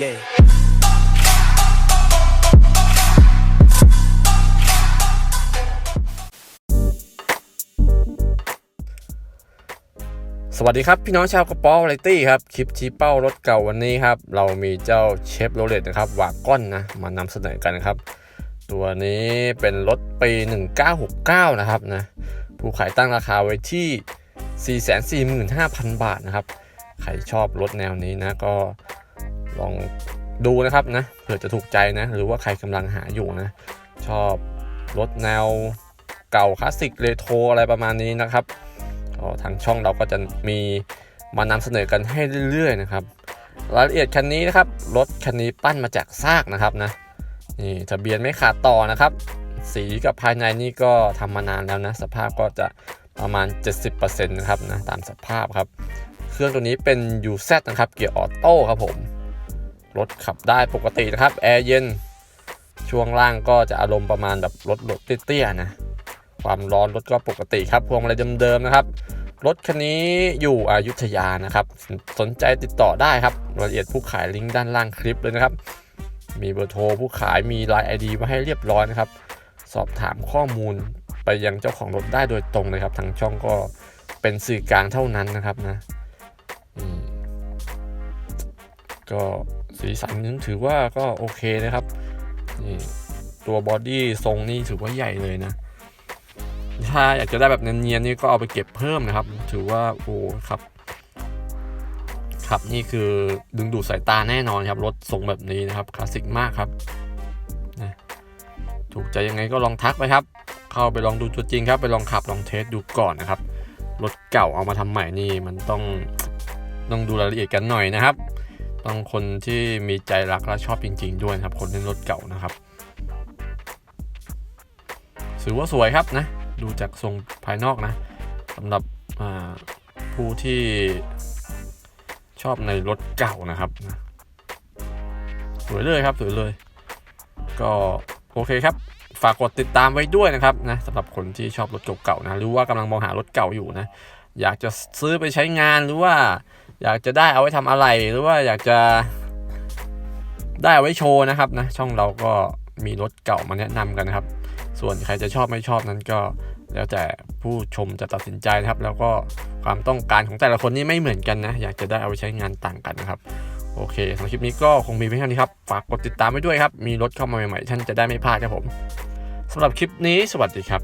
Yeah. สวัสดีครับ พี่น้องชาวกระป๋อไรตี้ครับ คลิปชี้เป้ารถเก่าวันนี้ครับ เรามีเจ้าเชฟโรเลตนะครับวาก้อนนะมานำเสนอกันนะครับ ตัวนี้เป็นรถปี 1969 นะครับนะผู้ขายตั้งราคาไว้ที่ 445,000 บาทนะครับ ใครชอบรถแนวนี้นะก็ ลองดูนะครับนะเผื่อจะถูกใจนะ หรือว่าใครกำลังหาอยู่นะ ชอบรถแนวเก่าคลาสสิกเรโทรอะไรประมาณนี้นะครับก็ทางช่องเราก็จะมีมานำเสนอกันให้เรื่อยๆนะครับรายละเอียดคันนี้นะครับรถคันนี้ปั้นมาจากซากนะครับนะนี่ทะเบียนไม่ขาดต่อนะครับ สีกับภายในนี่ก็ทำมานานแล้วนะ สภาพก็จะประมาณ 70%นะครับนะตามสภาพครับ เครื่องตัวนี้เป็น UZ นะครับเกียร์ออโต้ครับผม รถขับได้ปกตินะครับแอร์เย็นช่วงล่างก็จะอารมณ์ประมาณแบบรถรถเตี้ยๆนะความร้อนรถก็ปกติครับพวงมาลัยเดิมๆนะครับรถคันนี้อยู่อยุธยานะครับ สนใจติดต่อได้ครับรายละเอียดผู้ขายลิงก์ด้านล่างคลิปเลยนะครับ มีเบอร์โทรผู้ขายมีไลน์ไอดีไว้ให้เรียบร้อยนะครับ สอบถามข้อมูลไปยังเจ้าของรถได้โดยตรงเลยครับ ทางช่องก็เป็นสื่อกลางเท่านั้นนะครับนะก็ สีสันนั้นถือว่าก็โอเคนะครับนี่ตัวบอดี้ทรงนี่ถือว่าใหญ่เลยนะถ้าอยากจะได้แบบเนียนๆนี่ก็เอาไปเก็บเพิ่มนะครับ ถือว่าโอ้ครับครับนี่คือดึงดูดสายตาแน่นอนครับรถทรงแบบนี้นะครับคลาสสิกมากครับถูกใจยังไงก็ลองทักไปครับ เข้าไปลองดูตัวจริงครับ ไปลองขับลองเทสดูก่อนนะครับรถเก่าเอามาทำใหม่นี่มันต้องต้องดูรายละเอียดกันหน่อยนะครับ ต้องคนที่มีใจรักและชอบจริง ๆ ด้วยนะครับ คนเล่นรถเก่านะครับถือว่าสวยครับนะ ดูจากทรงภายนอกนะสำหรับผู้ที่ชอบในรถเก่านะครับนะสวยเลยครับสวยเลย ก็โอเคครับ ฝากกดติดตามไว้ด้วยนะครับนะสำหรับคนที่ชอบรถเก่าๆนะหรือว่ากำลังมองหารถเก่าอยู่นะ อยากจะซื้อไปใช้งานหรือว่า อยากจะได้เอาไว้ทำอะไรหรือว่าอยากจะได้เอาไว้โชว์นะครับนะช่องเราก็มีรถเก่ามาแนะนำกันนะครับ ส่วนใครจะชอบไม่ชอบนั้นก็แล้วแต่ผู้ชมจะตัดสินใจนะครับ แล้วก็ความต้องการของแต่ละคนนี่ไม่เหมือนกันนะ อยากจะได้เอาไปใช้งานต่างกันนะครับ โอเคสำหรับคลิปนี้ก็คงมีเพียงเท่านี้ครับ ฝากกดติดตามไว้ด้วยครับ มีรถเข้ามาใหม่ๆ ท่านจะได้ไม่พลาดครับผมสำหรับคลิปนี้สวัสดีครับ